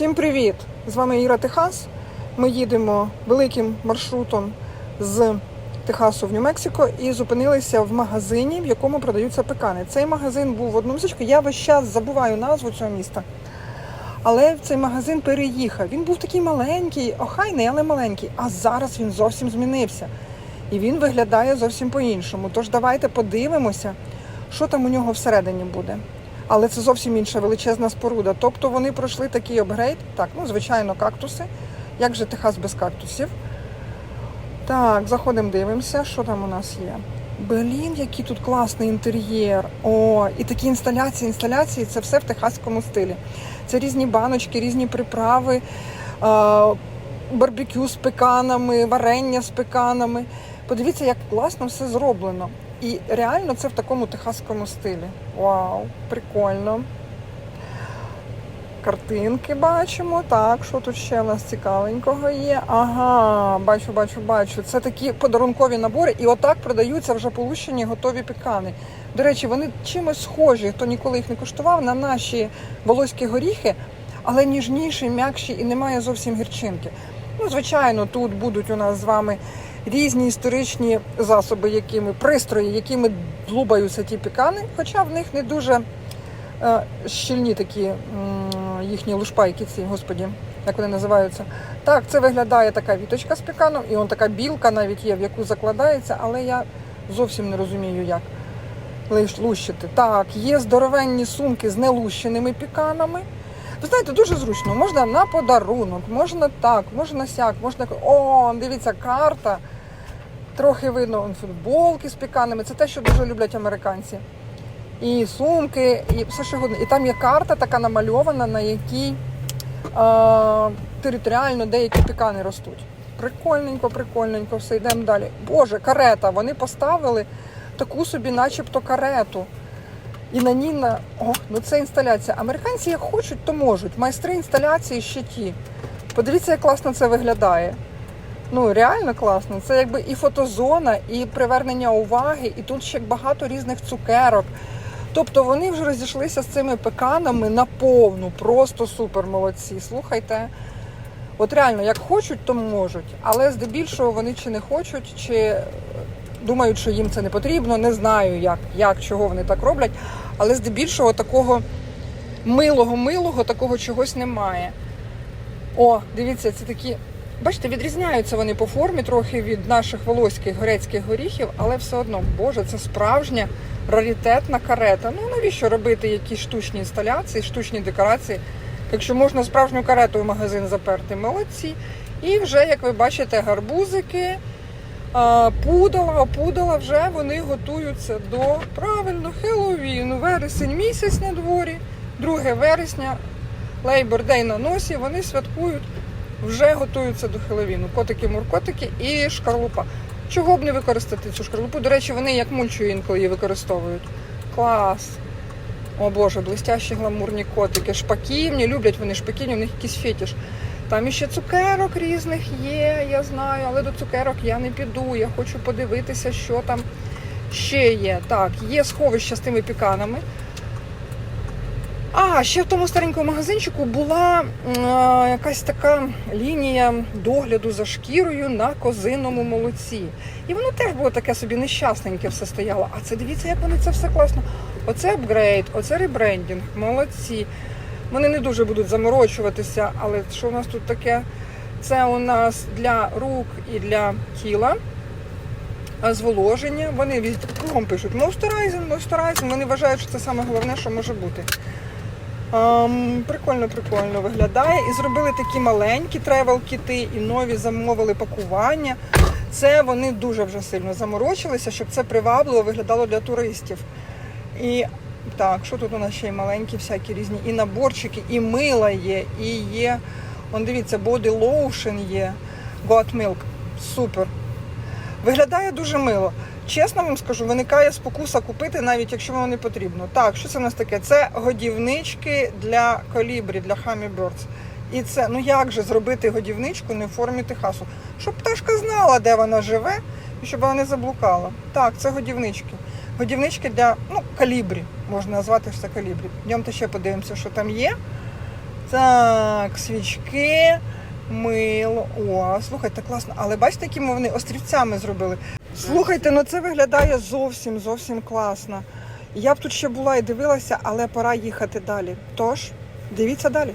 Всім привіт! З вами Іра Техас. Ми їдемо великим маршрутом з Техасу в Нью-Мексико і зупинилися в магазині, в якому продаються пекани. Цей магазин був в одному містечку. Я весь час забуваю назву цього міста. Але цей магазин переїхав. Він був такий маленький, охайний, але маленький. А зараз він зовсім змінився. І він виглядає зовсім по-іншому. Тож давайте подивимося, що там у нього всередині буде. Але це зовсім інша величезна споруда. Тобто вони пройшли такий апгрейд. Так, ну звичайно, кактуси. Як же Техас без кактусів? Так, заходимо, дивимося, що там у нас є. Блін, який тут класний інтер'єр. О, і такі інсталяції. Інсталяції це все в техаському стилі. Це різні баночки, різні приправи, барбекю з пеканами, варення з пеканами. Подивіться, як класно все зроблено. І реально це в такому техаському стилі. Вау, прикольно. Картинки бачимо. Так, що тут ще в нас цікавенького є? Ага, бачу, бачу, бачу. Це такі подарункові набори, і отак продаються вже полущені готові пекани. До речі, вони чимось схожі, хто ніколи їх не куштував, на наші волоські горіхи, але ніжніші, м'якші і немає зовсім гірчинки. Ну, звичайно, тут будуть у нас з вами різні історичні засоби, якими пристрої, якими длубаються ті пекани, хоча в них не дуже е, щільні такі м, їхні лушпайки, ці, господі, як вони називаються. Так, це виглядає така віточка з пеканом, і он така білка навіть є, в яку закладається, але я зовсім не розумію, як лущити. Так, є здоровенні сумки з нелущеними пеканами. Ви знаєте, дуже зручно. Можна на подарунок, можна так, можна сяк, можна. О, дивіться, карта. Трохи видно футболки з пеканами. Це те, що дуже люблять американці. І сумки, і все що годно. І там є карта така намальована, на якій е, територіально деякі пекани ростуть. Прикольненько, прикольненько, все йдемо далі. Боже, карета. Вони поставили таку собі, начебто, карету. І на ній на о, ну це інсталяція. Американці як хочуть, то можуть. Майстри інсталяції ще ті. Подивіться, як класно це виглядає. Ну, реально класно. Це якби і фотозона, і привернення уваги, і тут ще багато різних цукерок. Тобто вони вже розійшлися з цими пеканами наповну. Просто супер молодці. Слухайте. От реально, як хочуть, то можуть. Але здебільшого вони чи не хочуть, чи думають, що їм це не потрібно. Не знаю, як, як чого вони так роблять. Але здебільшого такого милого-милого, такого чогось немає. О, дивіться, це такі. Бачите, відрізняються вони по формі трохи від наших волоських грецьких горіхів, але все одно, боже, це справжня раритетна карета. Ну навіщо робити якісь штучні інсталяції, штучні декорації? Якщо можна справжню карету в магазин заперти, молодці. І вже, як ви бачите, гарбузики, пудала, пудала вже вони готуються до правильно Хеллоуіну. Вересень місяць на дворі, 2 вересня, Лейбор Дей на носі, вони святкують, вже готуються до Хеллоуіну. Котики, муркотики і шкарлупа. Чого б не використати цю шкарлупу? До речі, вони як мульчу інколи її використовують. Клас! О Боже, блестящі гламурні котики. Шпаківні, люблять вони шпаківні, у них якийсь фетиш. Там іще цукерок різних є, я знаю, але до цукерок я не піду. Я хочу подивитися, що там ще є. Так, є сховище з тими піканами. А, ще в тому старенькому магазинчику була а, якась така лінія догляду за шкірою на козиному молоці. І воно теж було таке собі нещасненьке все стояло. А це дивіться, як вони це все класно. Оце апгрейд, оце ребрендінг, молодці. Вони не дуже будуть заморочуватися, але що у нас тут таке? Це у нас для рук і для тіла. А зволоження. Вони від кругом пишуть moisturizing, moisturizing. Вони вважають, що це саме головне, що може бути. Ам, прикольно, прикольно виглядає. І зробили такі маленькі тревел-кіти, і нові замовили пакування. Це вони дуже вже сильно заморочилися, щоб це привабливо виглядало для туристів. І так, що тут у нас ще й маленькі, всякі різні і наборчики, і мила є, і є. Вон дивіться, body lotion є, Goat Milk. Супер. Виглядає дуже мило. Чесно вам скажу, виникає спокуса купити, навіть якщо воно не потрібно. Так, що це у нас таке? Це годівнички для колібрі, для Hummingbirds. І це, ну як же зробити годівничку не в формі Техасу? Щоб пташка знала, де вона живе, і щоб вона не заблукала. Так, це годівнички. Годівнички для ну, калібрі, можна назвати це калібрі. Йдемте ще подивимося, що там є. Так, свічки, мило. О, слухайте, класно. Але бачите, якими вони острівцями зробили. Слухайте, ну це виглядає зовсім зовсім класно. Я б тут ще була і дивилася, але пора їхати далі. Тож, дивіться далі.